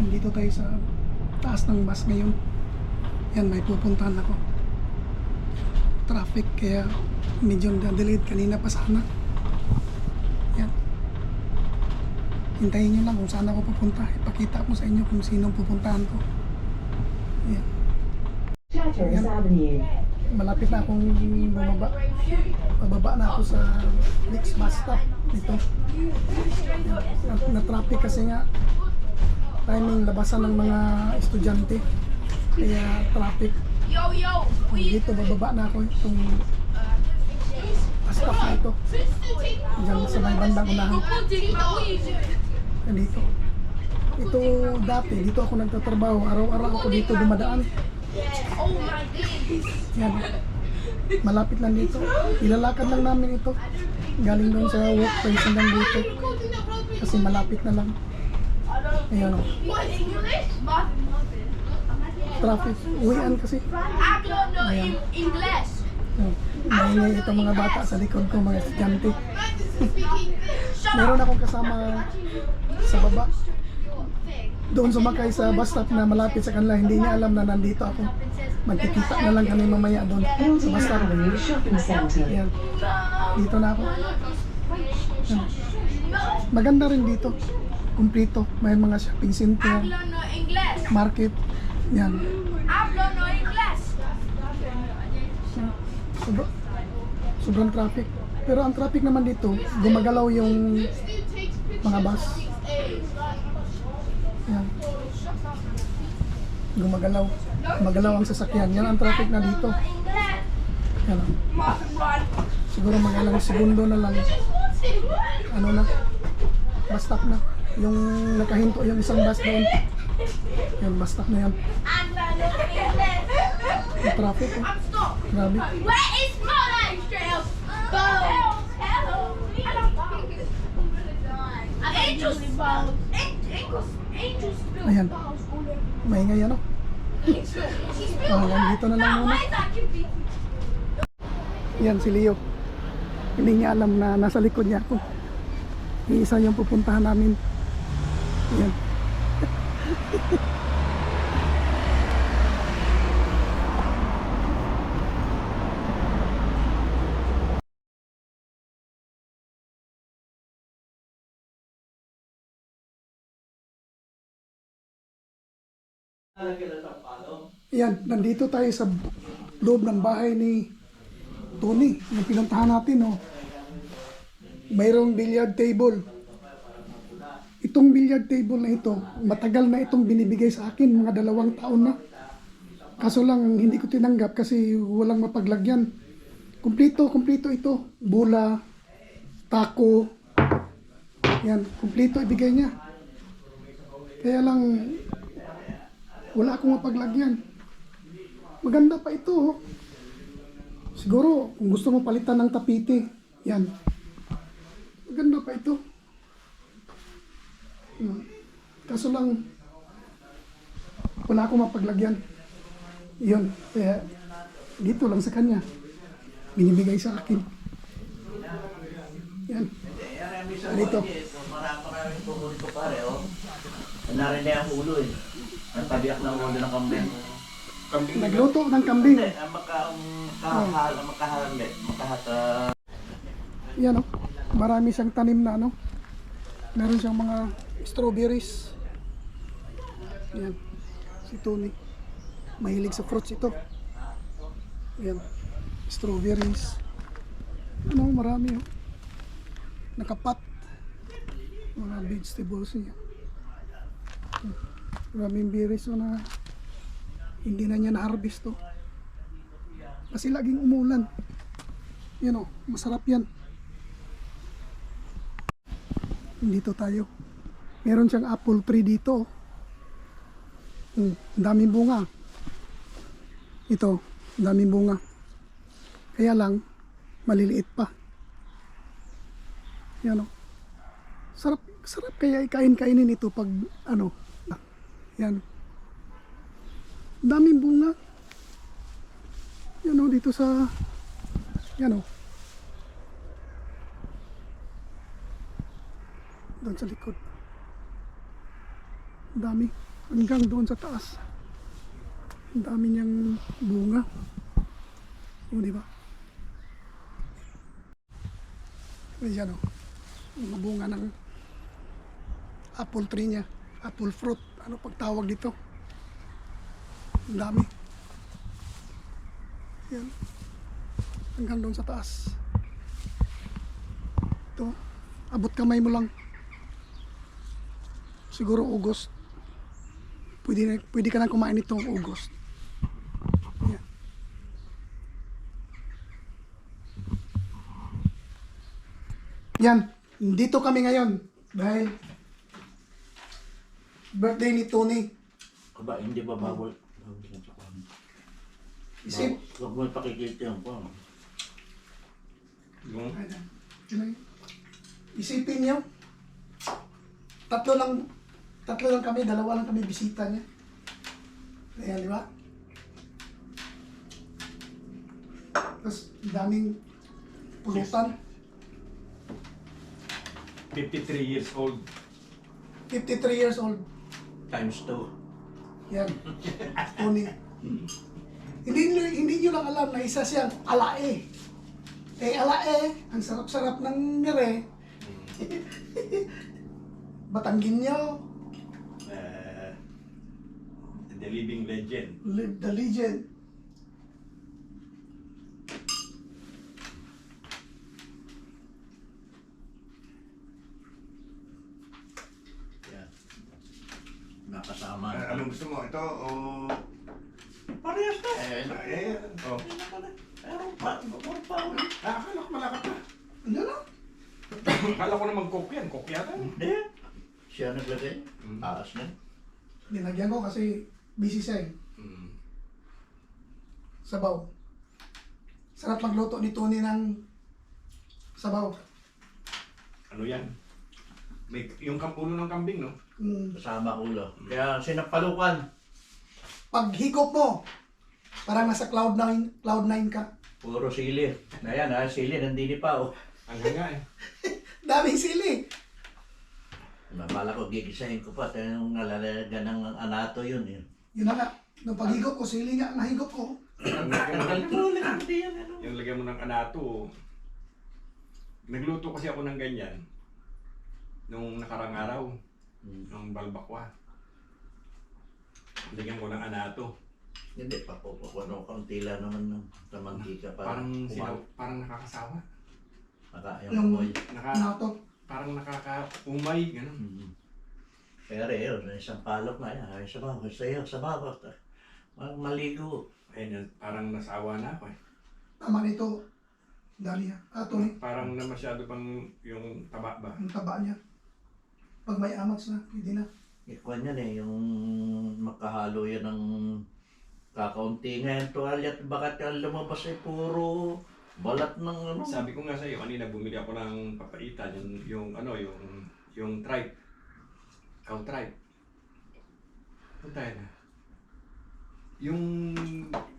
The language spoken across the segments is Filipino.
Nandito tayo sa taas ng bus ngayon. Yan, may pupuntahan ako. Traffic, kaya medyo delayed kanina pa sana. Yan. Hintayin nyo lang kung saan ako pupunta. Ipakita ko sa inyo kung sinong pupuntahan ko. Yan. Avenue. Malapit na akong bumaba. Pababa na ako sa next bus stop dito. Na, na traffic kasi nga timing labasan ng mga estudyante. Kaya traffic. Yo, yo, Dito bababa na ako itong stop na ito. Diyan sa may bandang unahan. Dito. Ito dati, dito ako nagtatrabaho. Araw-araw ako dito dumadaan. Oh. Yan. Malapit lang dito. Ilalakad lang namin ito. Galing doon sa workplace hanggang dito. Kasi malapit na lang. Ayan o. Traffic. Uwian kasi. Ayan. English. Maingay itong mga bata sa likod ko, mga estudyante. Meron akong kasama sa baba. Doon sumakay sa bus stop na malapit sa kanila. Hindi niya alam na nandito ako. Magkikita na lang kami mamaya doon sa bus stop. Ayan. Dito na ako. Ayan. Maganda rin dito. Kumplito. May mga shopping center, market. Yan. Sobra, sobrang traffic. Pero ang traffic naman dito, gumagalaw yung mga bus. Yan. Gumagalaw. Gumagalaw ang sasakyan. Yan ang traffic na dito. Yan. Siguro mga ilang segundo na lang. Ano na. Stop na. Yung nakahinto yung isang bus doon. Yan, bus stop na yan. Yung traffic. Oh. Grabe. Where is my life trail? Boom. Angels, angels, Ayan. Maingay ano. Oh, nandito na lang muna. Yan si Leo. Hindi niya alam na nasa likod niya ako. Yung isa yung pupuntahan namin. Yan. Yan, nandito tayo sa loob ng bahay ni Tony, yung pinuntahan natin, oh. Mayroong billiard table. Itong billiard table na ito, matagal na itong binibigay sa akin, mga dalawang taon na. Kaso lang, hindi ko tinanggap kasi walang mapaglagyan. Kumplito, kumplito ito. Bula, tako, yan, kumplito ibigay niya. Kaya lang, wala akong mapaglagyan. Maganda pa ito. oh. Siguro, kung gusto mo palitan ng tapete, yan. Maganda pa ito. Hmm. Kaso lang, wala akong mapaglagyan. Yun, kaya dito lang sa kanya. Binibigay sa akin. Yan. Dito. Marami-maraming tuhuli ko pare, oh. Narin na yung ulo, eh. Ang tabiak ng ulo ng kambing. Nagluto ng kambing. Hindi, ang maka, ang makahal, ang makahalandi, makahata. Yan o. Marami siyang tanim na ano. Meron siyang mga strawberries. Yan. Si Tony. Mahilig sa fruits ito. Yan. Strawberries. Ano, marami o. Nakapat. Mga vegetables niya. Maraming berries o na hindi na niya na-harvest to. Kasi laging umulan. Yan o, masarap yan. Dito tayo. Meron siyang apple tree dito. Hmm, daming bunga. Ito, daming bunga. Kaya lang, maliliit pa. Yan o. Sarap, sarap kaya ikain-kainin ito pag ano. Yan. Daming bunga. Yan o, dito sa, yan o. Doon sa likod. Ang dami. hanggang doon sa taas. Ang dami niyang bunga. O, di ba? Ayan o. Mga bunga ng apple tree niya. Apple fruit. Ano pagtawag dito? Ang dami. Yan. Hanggang doon sa taas. Ito. Abot kamay mo lang. Siguro August. Pwede, na, pwede ka na kumain nito August. Yan. Yan. Dito kami ngayon. Dahil birthday ni Tony. Aba, hindi ba bawal? Yan. Isip. Huwag mo ipakikita. Yun na yun. Isipin niyo. Tatlo lang tatlo lang kami, dalawa lang kami bisita niya. Ayan, di ba? Tapos, daming pulutan. 53 years old. 53 years old. Times 2. Yan. Tony. hindi nyo, hindi nyo lang alam na isa siyang alae. Eh, alae, ang sarap-sarap ng nire. Batanggin nyo, Uh, the living legend. live the legend. Yan. Nakasama. Ah, anong gusto mo? Ito o... Parehas na. Eh, Eh, oh. Meron pa. Meron pa. Ah, akala ko malakat na. Ano lang? Akala ko naman coke yan. Coke yata. Hindi. Siya naglagay. Mm. Taas na. Nilagyan ko kasi busy siya eh. Mm. Sabaw. Sarap magluto ni Tony ng sabaw. Ano yan? May, yung kampulo ng kambing, no? Mm. Kasama ulo. Kaya sinapalukan. Pag higop mo, parang nasa cloud 9, cloud 9 ka. Puro sili. Ayan ha, sili nandini pa oh. Ang hanga eh. Daming sili. Nabala ko gigisahin ko pa. Tayo nung nalalagan ng anato yun. Yun. Yun na nga. Nung paghigop ko, sili nga ang nahigop ko. Ang lagyan mo ng- ano. yung lagyan mo ng anato. Nagluto kasi ako ng ganyan. Nung nakarang araw. Hmm. Nung balbakwa. Lagyan ko ng anato. Hindi pa po. Ano, kaunti lang naman ng mantika para Parang sila, kumain. parang nakakasawa. Makaayang Yung- kumoy. Naka, Nato. Parang nakakaumay, ganun. Hmm. Pero yun, isang palok na yan. Ay, sa bawah, sa iyo, sa bawah. Mag maligo. Ayun, yan, parang nasawa na ako eh. Tama nito. Dali ha. Ah, Tony. Parang na masyado pang yung taba ba? Ang taba niya. Pag may amats na, pwede na. Ikuan yan eh, yung makahalo yan ng kakaunti nga yung tuwalya at bakat yung lumabas ay puro balat ng ano. Sabi ko nga sa iyo, kanina bumili ako ng papaitan, yung, yung ano, yung, yung tripe. Cow tripe. Tayo na? Yung,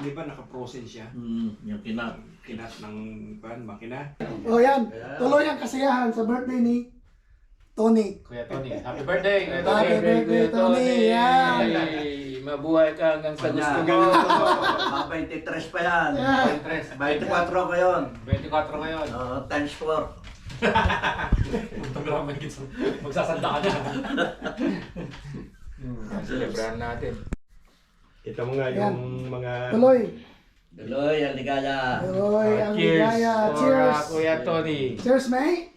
di ba naka-frozen siya? Hmm, yung kina, Kinat ng pan, makina. O yan. Tuloy ang kasiyahan sa birthday ni Tony. Kuya Tony, happy birthday! Kuya Happy Tony! birthday, Tony! Yan. Ay, mabuhay ka hanggang sa gusto mo. Mga 23 pa yan. Yan. 23, 24 ko yun. 24 ngayon. Oo, times 4. Puntang naman kita. Magsasanda ka na. Hmm, Celebrate natin. Ito mo nga Yan. yung mga... Tuloy. Tuloy, ang ligaya. Tuloy ang cheers ligaya. Cheers. uh, Kuya Tony. Cheers, May.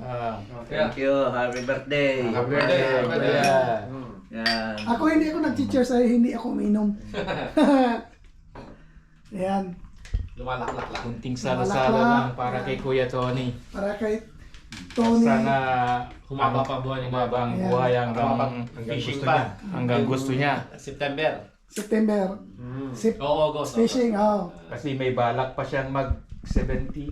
Ah, Thank you, happy birthday. happy birthday! Happy birthday! Yan. Ako hindi ako nag-cheers ay hindi ako uminom. Yan. Lumalaklak lang. Kunting Lumalaklak. salo-salo lang para kay Kuya Tony. Para kay Tony. Sana humaba pa buwan yung mabang Ayan. buhay hanggang Hanggang fishing gusto pa. niya. Hanggang gusto niya. September. September. Sip Oo, August. fishing. Oh. Kasi may balak pa siyang mag 70.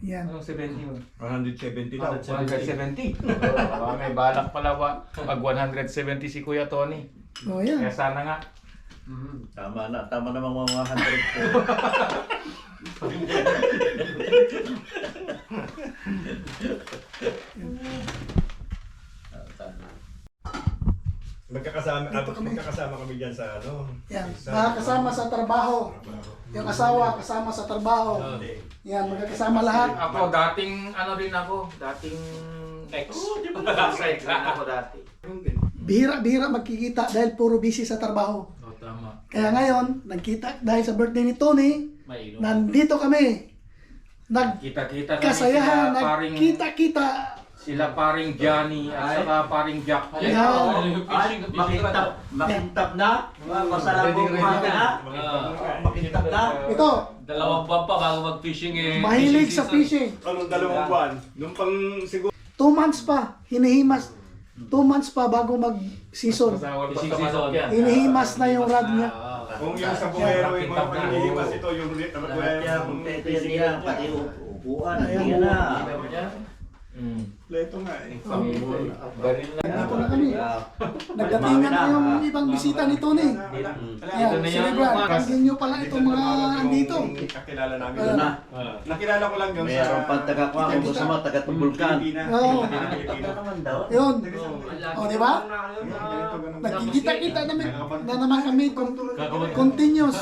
Yan. Anong 70 yun? 170 daw. 170. Oo, may balak pala wa, mag 170 si Kuya Tony. Oh, yan. Kaya sana nga. Tama na, tama naman mga 100 po. Magkakasama, Dito ah, kami. magkakasama kami dyan sa ano. Yan, sa- mga kasama sa trabaho. Yung asawa, kasama sa trabaho. Hindi. Yan, magkakasama lahat. Ako, dating ano rin ako, dating ex. Sa ex rin ako dati. Bihira-bihira magkikita dahil puro busy sa trabaho. Oh, tama. Kaya ngayon, nagkita dahil sa birthday ni Tony, Mainom. nandito kami. Kita-kita kami sila paring, nagkita-kita. Sila paring Johnny at saka paring Jack. Ay, Ay, makintap, makintap na? Masalabong umaga na? Makintap na? Ito, Dalawang buwan pa bago mag-fishing eh. mahilig sa season. fishing. Anong dalawang buwan? Nung pang siguro. Two months pa, hinihimas. Two months pa bago mag-season. Fishing season. yan. Hinihimas na yung rod niya. Kung yung sa buhero, yung mga ito, yung rit na Lahat yan, kung pwede yan yan, pati upuan, hindi Ayan. na. Mm. Leto nga eh. Baril na. Nandito na kami. Ah, Nagdatingan na yung ibang bisita ni Tony. Ayan, Lebron. Mark. Tangin nyo pala itong mga andito. Kakilala namin. Ito na. Nakilala ko lang yung sa... Mayroon pang taga ko kung gusto mo, taga Tumbulkan. Oo. Pilipina. Ito naman daw. Yun. O, di ba? Ganun. Nagkikita-kita namin na naman kami con- continuous.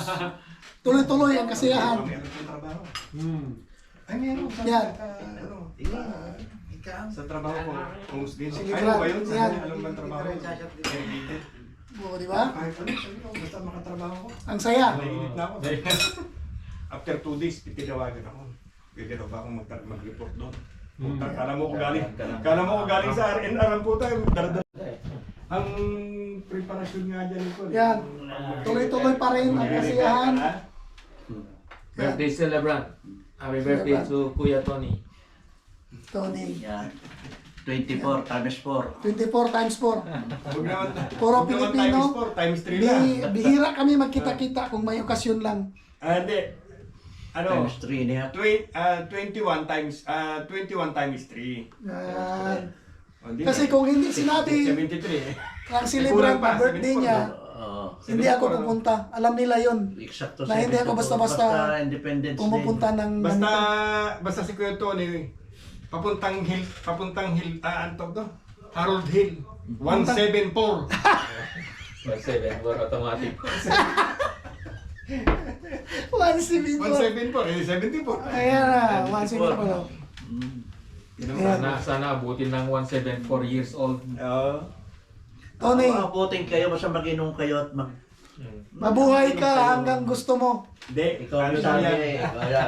Tuloy-tuloy ang kasiyahan. Trabaho. Ay, meron. Sa, Yan. ah, ano, sa trabaho ko, host din. Ano ba yun? Sa alam bang trabaho? Dedicated. O, di ba? Kahit ano, sabi ko, basta makatrabaho ko. Ang saya. Naiinip na ako. After two days, tinawagan ako. Pwede ba akong mag- mag-report doon? Puta, Kala mo ko galing. Kala mo ko galing sa RNR ang puta. Ang preparasyon nga dyan ito. Yan. Tuloy-tuloy pa rin ang kasiyahan. Birthday celebrant. Happy birthday to Kuya Tony. Tony. Yan. 24 times 4. 24 times 4. Huwag naman. Puro huwag naman Pilipino. Times 4, times 3 lang. Bi bihira kami magkita-kita kung may okasyon lang. Ah, hindi. Ano? Times 3 niya. Twen- ah, 21 times ah 21 times 3. Yan. Oh, Kasi na. kung hindi sinabi 73 eh. ang celebrant Kulang pa, ang birthday 74 niya, Oo. hindi ako pupunta. Alam nila yon. Eksakto Na hindi ako 74. basta-basta Independence Day. Pumupunta ng Basta ganito. basta si Kuya Tony papuntang hill, papuntang hill, ah, tawag to? Harold Hill. 174. Seven for automatic. 174. 174, eh, 74. Ayan na, 174. Mm. Sana, sana abutin ng 174 years old. Oo. Tony, Abutin kayo, basta mag-inom kayo at mag... mabuhay ka hanggang gusto mo. Hindi, Ikaw ano ang daw sabi. yan? Kaya,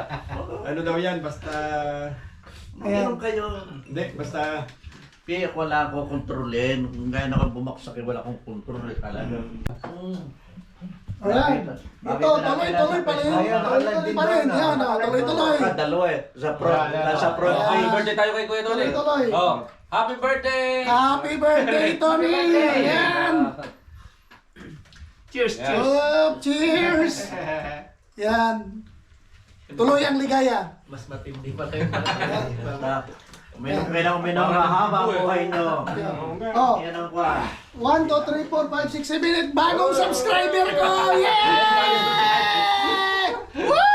Ano daw yan? Basta, mag-inom kayo. hindi, basta, Kaya wala akong kontrolin. Kung gaya na akong bumaksak, eh, wala akong kontrol eh, talaga. Mm. Ayan. Bakit- Ito, bakit tuloy-tuloy pa rin. Ayan, Tuloy-tuloy pa rin. Yan, ah, tuloy-tuloy. Ah, Dalawa eh. Sa pro, nasa pro. Ayan. Happy birthday tayo kay Kuya Tony. Tuloy-tuloy. Oh, happy birthday! Happy birthday, Tony! Yan! Cheers, cheers. Oh, cheers! Yan. Tuloy ang ligaya. Mas matindi pa tayo. Basta, uminom kayo ng uminom mahaba ang buhay nyo. Oh, Yan ang kwa. 1, 2, 3, 4, 5, 6, 7, 8. Bagong subscriber ko! Yay! Woo!